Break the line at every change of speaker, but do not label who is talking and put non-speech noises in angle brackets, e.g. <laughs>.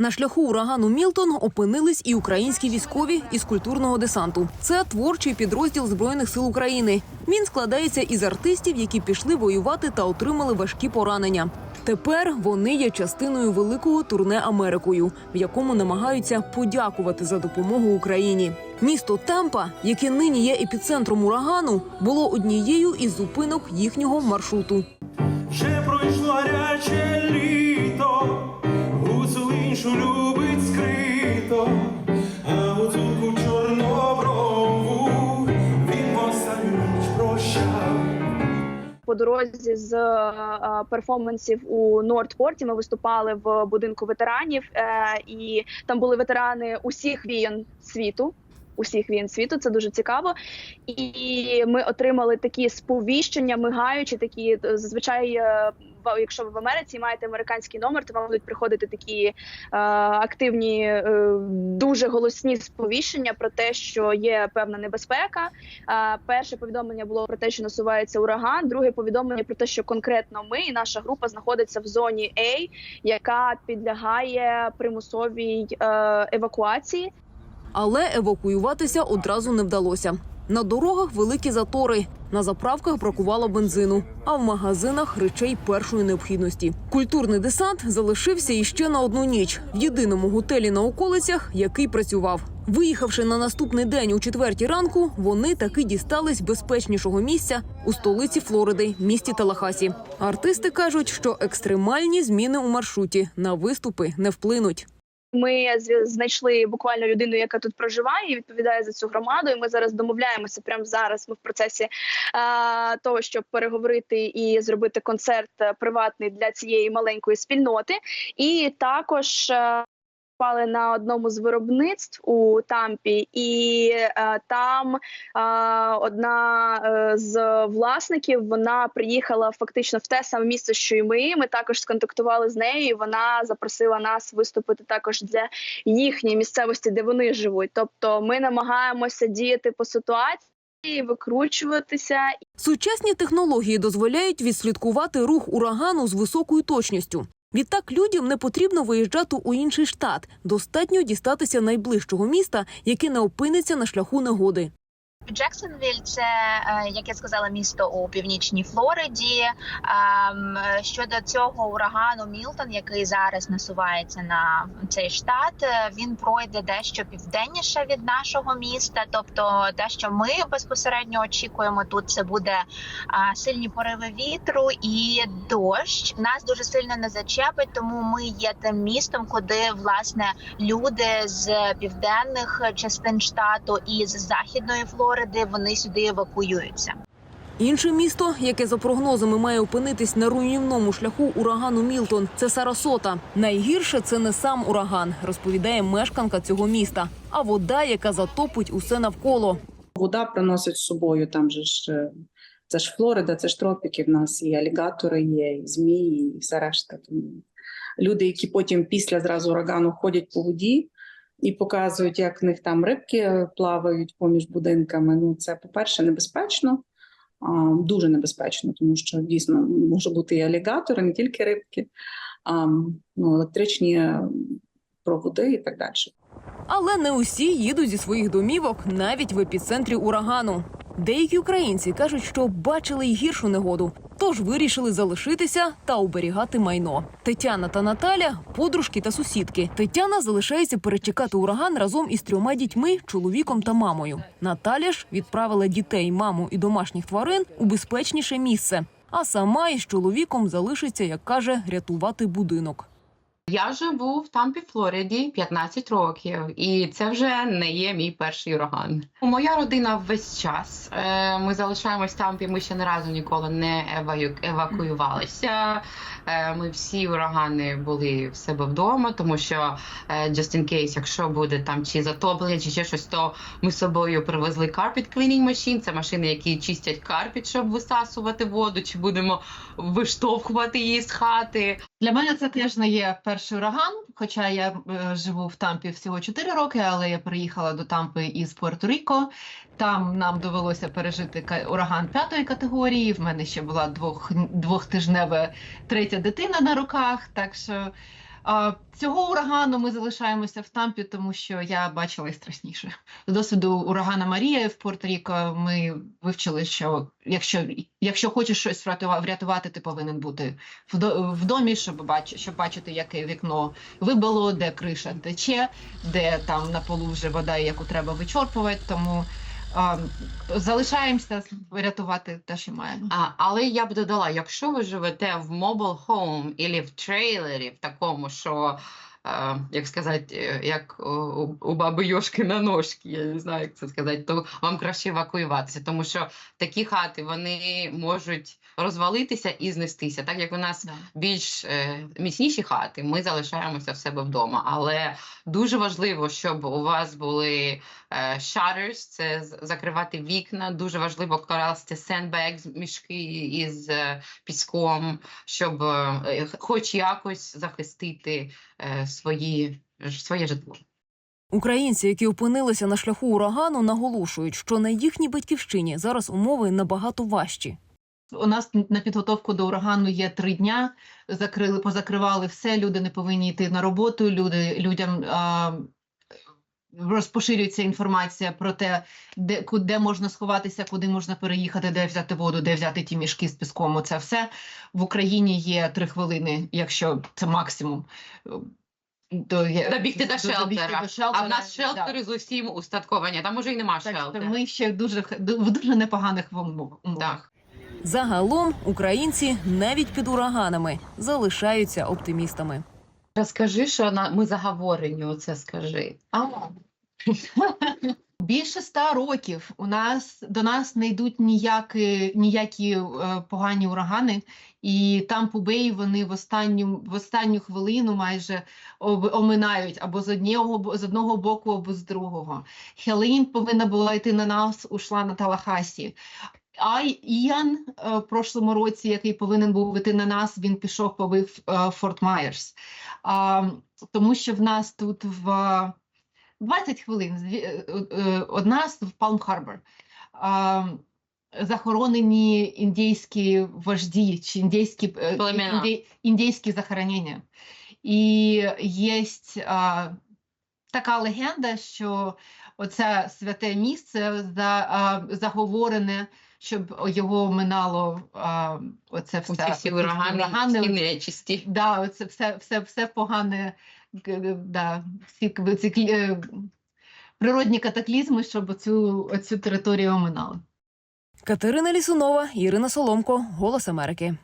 На шляху урагану Мілтон опинились і українські військові із культурного десанту. Це творчий підрозділ збройних сил України. Він складається із артистів, які пішли воювати та отримали важкі поранення. Тепер вони є частиною великого турне Америкою, в якому намагаються подякувати за допомогу Україні. Місто Тампа, яке нині є епіцентром урагану, було однією із зупинок їхнього маршруту.
Вже пройшло гаряче літо, іншу любить скрито, а гуцулку чорноброву він ніч прощав.
по дорозі з е, перформансів у Нордпорті. Ми виступали в будинку ветеранів, е, і там були ветерани усіх війн світу. Усіх війн світу це дуже цікаво, і ми отримали такі сповіщення, мигаючі такі е, зазвичай. е, Якщо ви в Америці маєте американський номер, то вам будуть приходити такі е, активні, е, дуже голосні сповіщення про те, що є певна небезпека. Е, перше повідомлення було про те, що насувається ураган. Друге повідомлення про те, що конкретно ми і наша група знаходиться в зоні А, яка підлягає примусовій е, евакуації.
Але евакуюватися одразу не вдалося. На дорогах великі затори, на заправках бракувало бензину, а в магазинах речей першої необхідності. Культурний десант залишився іще на одну ніч в єдиному готелі на околицях, який працював. Виїхавши на наступний день у четвертій ранку, вони таки дістались безпечнішого місця у столиці Флориди, місті Талахасі. Артисти кажуть, що екстремальні зміни у маршруті на виступи не вплинуть.
Ми знайшли буквально людину, яка тут проживає і відповідає за цю громаду. І ми зараз домовляємося. Прямо зараз ми в процесі а, того, щоб переговорити і зробити концерт е, приватний для цієї маленької спільноти. І також. е, Пали на одному з виробництв у Тампі, і е, там е, одна е, з власників вона приїхала фактично в те саме місце, що і ми. Ми також сконтактували з нею. і Вона запросила нас виступити також для їхньої місцевості, де вони живуть. Тобто, ми намагаємося діяти по ситуації, викручуватися
Сучасні технології дозволяють відслідкувати рух урагану з високою точністю. Відтак людям не потрібно виїжджати у інший штат. Достатньо дістатися найближчого міста, яке не опиниться на шляху негоди.
Джексонвіль це, е, як я сказала, місто у північній Флориді. Ем, Щодо цього урагану Мілтон, який зараз насувається на цей штат, е, він пройде дещо південніше від нашого міста. Тобто, те, що ми безпосередньо очікуємо тут, це буде сильні пориви вітру і дощ. Нас дуже сильно не зачепить, тому ми є тим містом, куди власне люди з південних частин штату і з західної Флориди вони сюди евакуюються.
Інше місто, яке за прогнозами має опинитись на руйнівному шляху урагану Мілтон, це Сарасота. Найгірше це не сам ураган, розповідає мешканка цього міста, а вода, яка затопить усе навколо.
Вода приносить з собою там же ж. е, Це ж Флорида, це ж тропіки. В нас і алігатори є, і змії, і все решта. Тому люди, які потім після зразу урагану ходять по воді і показують, як в них там рибки плавають поміж будинками. Ну це, по-перше, небезпечно, а, дуже небезпечно, тому що дійсно може бути і алігатори, не тільки рибки, а ну, електричні проводи і так далі.
Але не усі їдуть зі своїх домівок навіть в епіцентрі урагану. Деякі українці кажуть, що бачили й гіршу негоду, тож вирішили залишитися та оберігати майно. Тетяна та Наталя подружки та сусідки. Тетяна залишається перечекати ураган разом із трьома дітьми, чоловіком та мамою. Наталя ж відправила дітей, маму і домашніх тварин у безпечніше місце. А сама із чоловіком залишиться, як каже, рятувати будинок.
Я живу в Тампі, Флориді 15 років, і це вже не є мій перший ураган. Моя родина весь час. Е, Ми залишаємось в Тампі. Ми ще ні разу ніколи не евакуювалися. Е, Ми всі урагани були в себе вдома, тому що е, just in case, якщо буде там чи затоплення, чи ще щось, то ми з собою привезли carpet cleaning machine. Це машини, які чистять карпіт, щоб висасувати воду, чи будемо виштовхувати її з хати.
Для мене це теж не є перший ураган, хоча я е, живу в Тампі всього 4 роки, але я приїхала до Тампи із Пуерто-Ріко. Там нам довелося пережити ураган п'ятої категорії. В мене ще була двох, двохтижнева третя дитина на руках. Так що цього урагану ми залишаємося в Тампі, тому що я бачила і страшніше. З досвіду урагана Марія в Пуерто-Ріко ми вивчили, що якщо, якщо хочеш щось врятува- врятувати, ти повинен бути в, домі, щоб, бач, щоб бачити, яке вікно вибило, де криша тече, де там на полу вже вода, яку треба вичорпувати. Тому залишаємося рятувати те, що маємо.
А, але я б додала, якщо ви живете в mobile home або в трейлері, в такому, що, як сказати, е, як у, баби Йошки на ножки, я не знаю, як це сказати, то вам краще евакуюватися, тому що такі хати вони можуть розвалитися і знестися. Так як у нас більш е, міцніші хати, ми залишаємося в себе вдома. Але дуже важливо, щоб у вас були е, shutters, це закривати вікна. Дуже важливо класти sandbags, мішки із піском, щоб хоч якось захистити свої, своє житло.
Українці, які опинилися на шляху урагану, наголошують, що на їхній батьківщині зараз умови набагато важчі.
У нас на підготовку до урагану є три дня. Закрили, позакривали все. Люди не повинні йти на роботу. Люди людям а, розпоширюється інформація про те, де ку- де можна сховатися, куди можна переїхати, де взяти воду, де взяти ті мішки з піском. Оце все в Україні є три хвилини, якщо це максимум. То є
Добігти до шелтера.
до
А в нас
да.
шелтери з усім устатковані, там уже й нема
Так що
шелтера.
ми ще дуже х- в дуже непоганих умовах.
Так.
Загалом українці навіть під ураганами залишаються оптимістами.
Розкажи, що на, ми заговорені, оце скажи. А, <laughs>
Більше ста років у нас до нас не йдуть ніякі, ніякі е, погані урагани, і Тампу Бей вони в останню, в останню хвилину майже об- оминають або з одного з одного боку, або з другого. Хелейн повинна була йти на нас, ушла на Талахасі. А Іян е, в прошлому році, який повинен був йти на нас, він пішов побив е, Форт Майерс. Тому що в нас тут в 20 хвилин е, е, од нас в Палм Харбор. Захоронені індійські вожді чи індійські, е, інді- індійські захоронення. І є а, така легенда, що оце святе місце за, а, заговорене, щоб його минало а, оце все.
Оці всі урагани,
урагани,
всі нечисті.
Да, оце все, все, все погане, да, всі ці е, природні катаклізми, щоб цю цю територію оминали.
Катерина Лісунова, Ірина Соломко, Голос Америки.